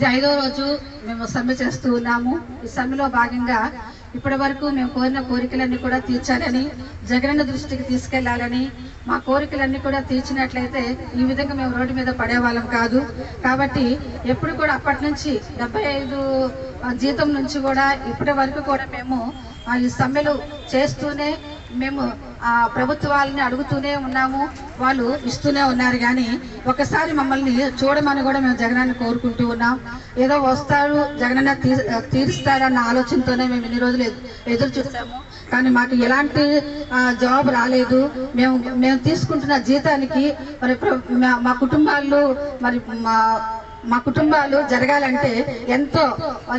ఇది ఐదో రోజు మేము సమ్మె చేస్తూ ఉన్నాము. ఈ సమ్మెలో భాగంగా ఇప్పటి వరకు మేము కోరిన కోరికలన్నీ కూడా తీర్చాలని జగనన్న దృష్టికి తీసుకెళ్ళాలని మా కోరికలన్నీ కూడా తీర్చినట్లయితే ఈ విధంగా మేము రోడ్డు మీద పడేవాళ్ళం కాదు. కాబట్టి ఎప్పుడు కూడా అప్పటి నుంచి డెబ్బై ఐదు జీతం నుంచి కూడా ఇప్పటి వరకు కూడా మేము ఆ, ఈ సమ్మెలు చేస్తూనే మేము ఆ ప్రభుత్వాలని అడుగుతూనే ఉన్నాము వాళ్ళు ఇస్తూనే ఉన్నారు. కానీ ఒకసారి మమ్మల్ని చూడమని కూడా మేము జగనాన్ని కోరుకుంటూ ఉన్నాం. ఏదో వస్తారు జగనన్న తీరుస్తారన్న ఆలోచనతోనే మేము ఇన్ని రోజులు ఎదు- ఎదురు చూసాము. కానీ మాకు ఎలాంటి జాబ్ జవాబు రాలేదు. మేము మేము తీసుకుంటున్న జీతానికి మరి ప్ర- మా- మా కుటుంబాలు మరి మా మా కుటుంబాలు జరగాలంటే ఎంతో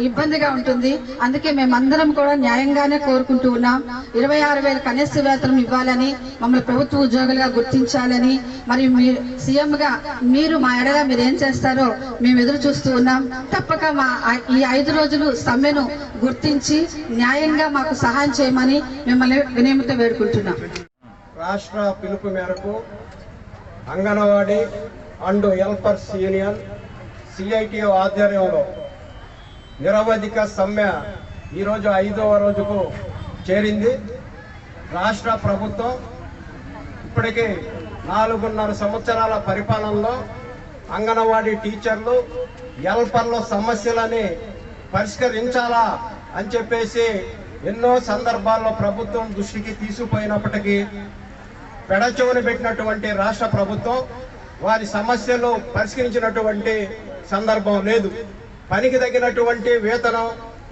ఇబ్బందిగా ఉంటుంది. అందుకే మేమందరం కూడా న్యాయంగానే కోరుకుంటూ ఉన్నాం. ఇరవై ఆరు వేల కనీస వేతనం ఇవ్వాలని మమ్మల్ని ప్రభుత్వ ఉద్యోగులుగా గుర్తించాలని మరియు మీ సీఎం గా మీరు మా ఎడగా మీరు ఏం చేస్తారో మేము ఎదురు చూస్తూ ఉన్నాం. తప్పక మా ఈ ఐదు రోజులు సమ్మెను గుర్తించి న్యాయంగా మాకు సహాయం చేయమని మిమ్మల్ని వినయమిత వేడుకుంటున్నాం. రాష్ట్ర పిలుపు మేరకు Anganwadi and helpers union CITU ఆధ్వర్యంలో నిరవధిక సమ్మె ఈరోజు ఐదవ రోజుకు చేరింది. రాష్ట్ర ప్రభుత్వం ఇప్పటికీ నాలుగున్నర సంవత్సరాల పరిపాలనలో అంగన్వాడీ టీచర్లు హెల్పర్ల సమస్యలని పరిష్కరించాలా అని చెప్పేసి ఎన్నో సందర్భాల్లో ప్రభుత్వం దృష్టికి తీసుకుపోయినప్పటికీ పెడచెవుని పెట్టినటువంటి రాష్ట్ర ప్రభుత్వం వారి సమస్యలు పరిష్కరించినటువంటి సందర్భం లేదు. పనికి తగినటువంటి వేతనం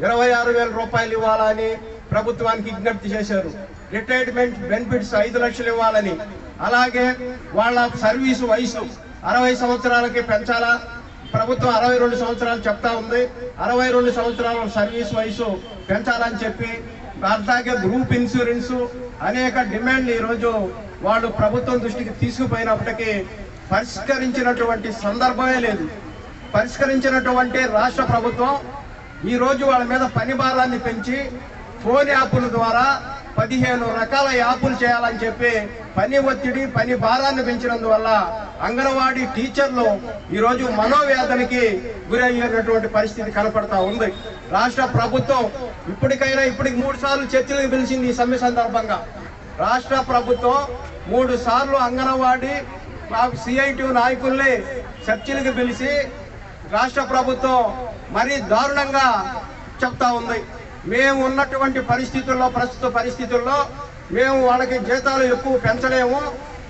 ఇరవై ఆరు వేల రూపాయలు ఇవ్వాలని ప్రభుత్వానికి విజ్ఞప్తి చేశారు. రిటైర్మెంట్ బెనిఫిట్స్ ఐదు లక్షలు ఇవ్వాలని. అలాగే వాళ్ళ సర్వీసు వయసు అరవై సంవత్సరాలకి పెంచాలా? ప్రభుత్వం అరవై రెండు సంవత్సరాలు చెప్తా ఉంది. అరవై రెండు సంవత్సరాల సర్వీస్ వయసు పెంచాలని చెప్పి అలాగే గ్రూప్ ఇన్సూరెన్స్ అనేక డిమాండ్లు ఈరోజు వాళ్ళు ప్రభుత్వం దృష్టికి తీసుకుపోయినప్పటికీ పరిష్కరించినటువంటి సందర్భమే లేదు. పరిష్కరించినటువంటి రాష్ట్ర ప్రభుత్వం ఈ రోజు వాళ్ళ మీద పని భారాన్ని పెంచి ఫోన్ యాప్ల ద్వారా పదిహేను రకాల యాప్లు చేయాలని చెప్పి పని ఒత్తిడి పని భారాన్ని పెంచినందువల్ల అంగన్వాడీ టీచర్లు ఈరోజు మనోవేదనకి గురయ్యేటటువంటి పరిస్థితి కనపడతా ఉంది. రాష్ట్ర ప్రభుత్వం ఇప్పటికైనా ఇప్పటికి మూడు సార్లు చర్చలకు పిలిచింది ఈ సమ్మె సందర్భంగా. రాష్ట్ర ప్రభుత్వం మూడు సార్లు అంగన్వాడీ సిఐటి నాయకుల్ని చర్చలకు పిలిచి రాష్ట్ర ప్రభుత్వం మరీ దారుణంగా చెప్తా ఉంది. మేము ఉన్నటువంటి పరిస్థితుల్లో ప్రస్తుత పరిస్థితుల్లో మేము వాళ్ళకి జీతాలు ఎక్కువ పెంచలేము.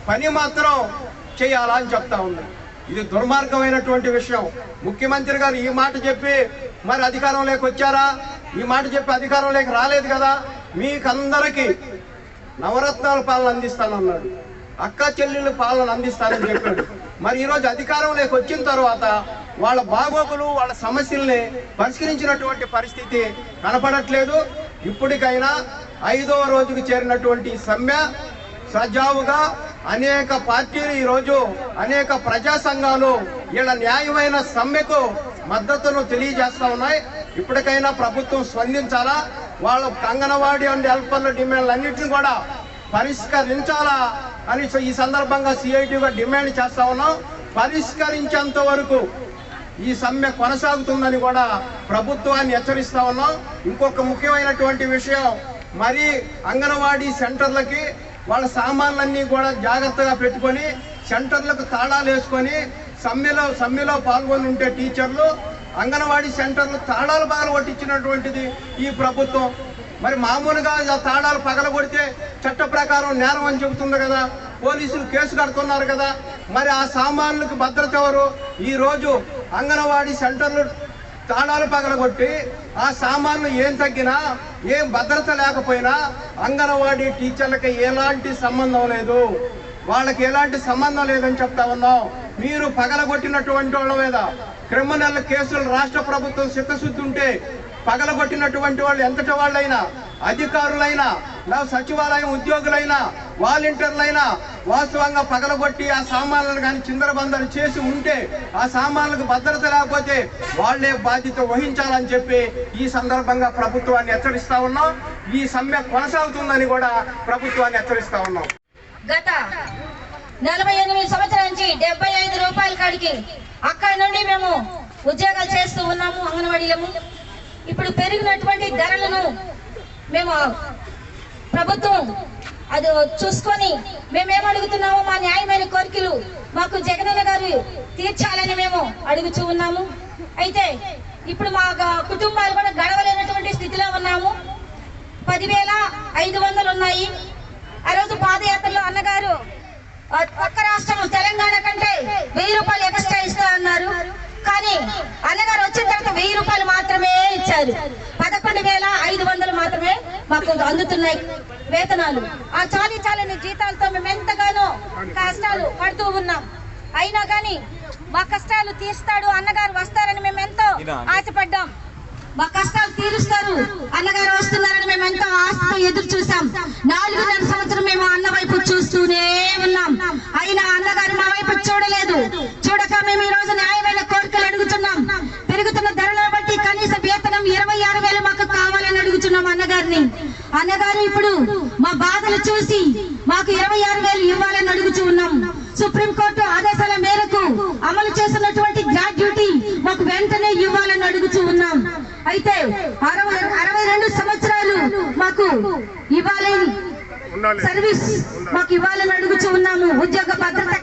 పని మాత్రం చేయాలా అని చెప్తా ఉంది. ఇది దుర్మార్గమైనటువంటి విషయం. ముఖ్యమంత్రి గారు ఈ మాట చెప్పి మరి అధికారంలోకి వచ్చారా? ఈ మాట చెప్పి అధికారంలోకి రాలేదు కదా? మీకందరికీ నవరత్నాల పాలన అందిస్తానన్నాడు. అక్క చెల్లెళ్ళ పాలన అందిస్తానని చెప్పాడు. మరి ఈరోజు అధికారంలోకి వచ్చిన తర్వాత వాళ్ళ బాగోగులు వాళ్ళ సమస్యల్ని పరిష్కరించినటువంటి పరిస్థితి కనపడట్లేదు. ఇప్పటికైనా ఐదవ రోజుకు చేరినటువంటి సమ్మె సజావుగా అనేక పార్టీలు ఈరోజు అనేక ప్రజా సంఘాలు వీళ్ళ న్యాయమైన సమ్మెకు మద్దతును తెలియజేస్తా ఉన్నాయి. ఇప్పటికైనా ప్రభుత్వం స్పందించాలా? వాళ్ళ అంగన్వాడీ అండ్ హెల్పర్ల డిమాండ్లు అన్నింటిని కూడా పరిష్కరించాలా? అని ఈ సందర్భంగా సిఐటిగా డిమాండ్ చేస్తా ఉన్నాం. పరిష్కరించేంత వరకు ఈ సమ్మె కొనసాగుతుందని కూడా ప్రభుత్వాన్ని హెచ్చరిస్తా ఉన్నాం. ఇంకొక ముఖ్యమైనటువంటి విషయం మరి అంగన్వాడీ సెంటర్లకి వాళ్ళ సామాన్లన్నీ కూడా జాగ్రత్తగా పెట్టుకొని సెంటర్లకు తాళాలు వేసుకొని సమ్మెలో సమ్మెలో పాల్గొని ఉంటే టీచర్లు అంగన్వాడీ సెంటర్లు తాళాలు బాగా కొట్టించినటువంటిది ఈ ప్రభుత్వం. మరి మామూలుగా ఆ తాళాలు పగలగొడితే చట్ట ప్రకారం నేరం అని చెబుతుంది కదా. పోలీసులు కేసు కడుతున్నారు కదా. మరి ఆ సామాన్లకు భద్రత ఎవరు? ఈరోజు అంగన్వాడీ సెంటర్లు తాళాలు పగలగొట్టి ఆ సామాన్లు ఏం తగ్గినా ఏం భద్రత లేకపోయినా అంగన్వాడీ టీచర్లకి ఎలాంటి సంబంధం లేదు. వాళ్ళకి ఎలాంటి సంబంధం లేదని చెప్తా ఉన్నాం. మీరు పగలగొట్టినటువంటి వాళ్ళ మీద క్రిమినల్ కేసులు రాష్ట్ర ప్రభుత్వం చిత్తశుద్ధి ఉంటే పగలగొట్టినటువంటి వాళ్ళు ఎంతటి వాళ్ళైనా అధికారులైనా లేదా సచివాలయం ఉద్యోగులైనా వాలంటీర్లైనా వాస్తవంగా పగలగొట్టి ఆ సామాన్లను కానీ చిందరబందలు చేసి ఉంటే ఆ సామాన్లకు భద్రత లేకపోతే వాళ్ళే బాధ్యత వహించాలని చెప్పి ఈ సందర్భంగా ప్రభుత్వాన్ని హెచ్చరిస్తా ఉన్నాం. ఈ సమ్మె కొనసాగుతుందని కూడా ప్రభుత్వాన్ని హెచ్చరిస్తా ఉన్నాం. గత నలభై ఎనిమిది సంవత్సరాల నుంచి డెబ్బై ఐదు రూపాయల కాడికి అక్కడ నుండి మేము ఉద్యోగాలు చేస్తూ ఉన్నాము అంగన్వాడీలము. ఇప్పుడు పెరిగినటువంటి ధరలను మేము ప్రభుత్వం అది చూసుకొని మేమేం అడుగుతున్నామో మా న్యాయమైన కోరికలు మాకు జగనన్న గారు తీర్చాలని మేము అడుగుచూ ఉన్నాము. అయితే ఇప్పుడు మా కుటుంబాలు కూడా గడవలేనటువంటి స్థితిలో ఉన్నాము. పదివేల ఐదు వందలు ఉన్నాయి. ఆ రోజు పాదయాత్రలో అన్నగారు ఆ, పక్క రాష్ట్రం తెలంగాణ కంటే వెయ్యి రూపాయలు ఎక్స్ట్రా ఇస్తా అన్నారు కానీ అన్నగారు వచ్చిన తర్వాత వెయ్యి రూపాయలు మాత్రమే ఇచ్చారు. పదకొండు వేల ఐదు వందలు మాత్రమే మాకు అందుతున్నాయి వేతనాలు. ఆ చాలీ చాలని జీతాలతో మేము ఎంతగానో కష్టాలు పడుతూ ఉన్నాం. అయినా కానీ మా కష్టాలు తీస్తాడు అన్నగారు వస్తారని మేము ఎంతో ఆశపడ్డాం. మా కష్టాలు తీరుస్తారు. అన్నగారు వస్తున్నారని మేము ఎంతో ఆశతో ఎదురు చూసాం నాలుగున్నర సంవత్సరం మేము అన్న వైపు చూస్తూనే ఉన్నాం. అయినా అన్నగారు మా వైపు చూడలేదు. అన్నగారు ఇప్పుడు మా బాధలు చూసి మాకు ఇరవై ఆరు వేలు ఇవ్వాలని అడుగుతూ ఉన్నాం. సుప్రీంకోర్టు ఆదేశాల మేరకు అమలు చేస్తున్నటువంటి గ్రాడ్యుటీ మాకు వెంటనే ఇవ్వాలని అడుగుతూ ఉన్నాం. అయితే అరవై అరవై రెండు సంవత్సరాలు మాకు ఇవ్వాలి. సర్వీస్ మాకు ఇవ్వాలని అడుగుతూ ఉన్నాము. ఉద్యోగ భద్రత